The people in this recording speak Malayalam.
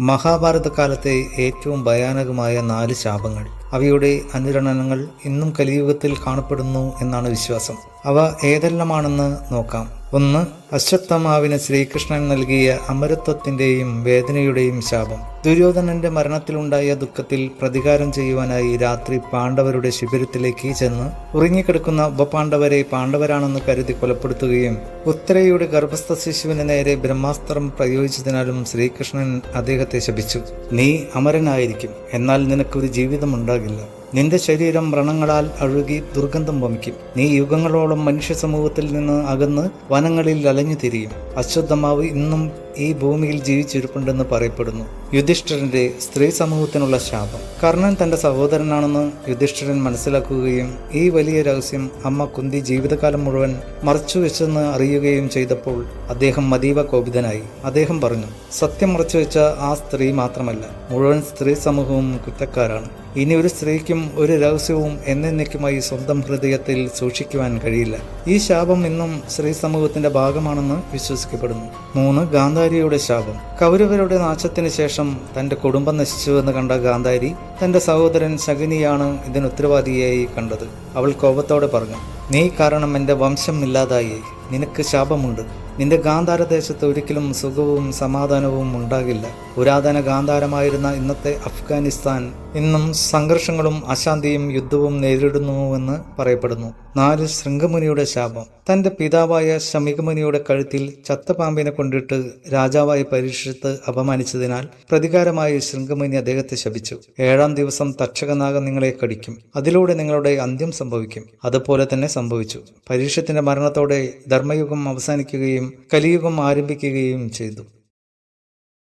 മഹാഭാരത കാലത്തെ ഏറ്റവും ഭയാനകമായ നാല് ശാപങ്ങൾ. അവയുടെ അനുരണനങ്ങൾ ഇന്നും കലിയുഗത്തിൽ കാണപ്പെടുന്നു എന്നാണ് വിശ്വാസം. അവ ഏതെല്ലാമാണെന്ന് നോക്കാം. ഒന്ന് അശ്വത്ഥമാവിന് ശ്രീകൃഷ്ണൻ നൽകിയ അമരത്വത്തിന്റെയും വേദനയുടെയും ശാപം. ദുര്യോധനന്റെ മരണത്തിലുണ്ടായ ദുഃഖത്തിൽ പ്രതികാരം ചെയ്യുവാനായി രാത്രി പാണ്ഡവരുടെ ശിബിരത്തിലേക്ക് ചെന്ന് ഉറങ്ങിക്കിടക്കുന്ന ഉപപാണ്ഡവരെ പാണ്ഡവരാണെന്ന് കരുതി കൊലപ്പെടുത്തുകയും ഉത്തരയുടെ ഗർഭസ്ഥ ശിശുവിന് നേരെ ബ്രഹ്മാസ്ത്രം പ്രയോഗിച്ചതിനാലും ശ്രീകൃഷ്ണൻ അദ്ദേഹത്തെ ശപിച്ചു. നീ അമരനായിരിക്കും. എന്നാൽ നിനക്കൊരു ജീവിതമുണ്ടാകില്ല. നിന്റെ ശരീരം വ്രണങ്ങളാൽ അഴുകി ദുർഗന്ധം വമിക്കും. നീ യുഗങ്ങളോളം മനുഷ്യ സമൂഹത്തിൽ നിന്ന് അകന്ന് വനങ്ങളിൽ അലഞ്ഞു തിരിയും. അശ്വത്ഥമാവ് ഇന്നും ഈ ഭൂമിയിൽ ജീവിച്ചിരിപ്പുണ്ടെന്ന് പറയപ്പെടുന്നു. യുധിഷ്ഠിരന്റെ സ്ത്രീ സമൂഹത്തിനുള്ള ശാപം. കർണൻ തന്റെ സഹോദരനാണെന്ന് യുധിഷ്ഠിരൻ മനസ്സിലാക്കുകയും ഈ വലിയ രഹസ്യം അമ്മ കുന്തി ജീവിതകാലം മുഴുവൻ മറച്ചു വെച്ചെന്ന് അറിയുകയും ചെയ്തപ്പോൾ അദ്ദേഹം മതീവ കോപിതനായി. അദ്ദേഹം പറഞ്ഞു സത്യം മറച്ചു വെച്ച ആ സ്ത്രീ മാത്രമല്ല മുഴുവൻ സ്ത്രീ സമൂഹവും കുറ്റക്കാരാണ്. ഇനി ഒരു സ്ത്രീക്കും ഒരു രഹസ്യവും എന്നേക്കുമായി സ്വന്തം ഹൃദയത്തിൽ സൂക്ഷിക്കുവാൻ കഴിയില്ല. ഈ ശാപം ഇന്നും സ്ത്രീ സമൂഹത്തിന്റെ ഭാഗമാണെന്ന് വിശ്വസിക്കപ്പെടുന്നു. മൂന്ന് ഗാന്ധാരിയുടെ ശാപം. കൗരവരുടെ നാശത്തിന് ശേഷം തന്റെ കുടുംബം നശിച്ചുവെന്ന് കണ്ട ഗാന്ധാരി തന്റെ സഹോദരൻ ശകുനിയാണ് ഇതിന് ഉത്തരവാദിയായി കണ്ടത്. അവൾ കോപത്തോടെ പറഞ്ഞു നീ കാരണം എന്റെ വംശം ഇല്ലാതായി. നിനക്ക് ശാപമുണ്ട്. നിന്റെ ഗാന്ധാര ഗാന്ധാരദേശത്ത് ഒരിക്കലും സുഖവും സമാധാനവും ഉണ്ടാകില്ല. പുരാതന ഗാന്ധാരമായിരുന്ന ഇന്നത്തെ അഫ്ഗാനിസ്ഥാൻ ഇന്നും സംഘർഷങ്ങളും അശാന്തിയും യുദ്ധവും നേരിടുന്നുവെന്ന് പറയപ്പെടുന്നു. നാല് ശൃംഗമുനിയുടെ ശാപം. തന്റെ പിതാവായ ശമികമുനിയുടെ കഴുത്തിൽ ചത്തപാമ്പിനെ കൊണ്ടിട്ട് രാജാവായി പരീക്ഷിച്ച് അപമാനിച്ചതിനാൽ പ്രതികാരമായി ശൃംഗമുനി അദ്ദേഹത്തെ ശപിച്ചു. ഏഴാം ദിവസം തക്ഷകനാഗം നിങ്ങളെ കടിക്കും. അതിലൂടെ നിങ്ങളുടെ അന്ത്യം സംഭവിക്കും. അതുപോലെ തന്നെ സംഭവിച്ചു. പരീക്ഷത്തിന്റെ മരണത്തോടെ ധർമ്മയുഗം അവസാനിക്കുകയും കലിയുഗം ആരംഭിക്കുകയും ചെയ്തു.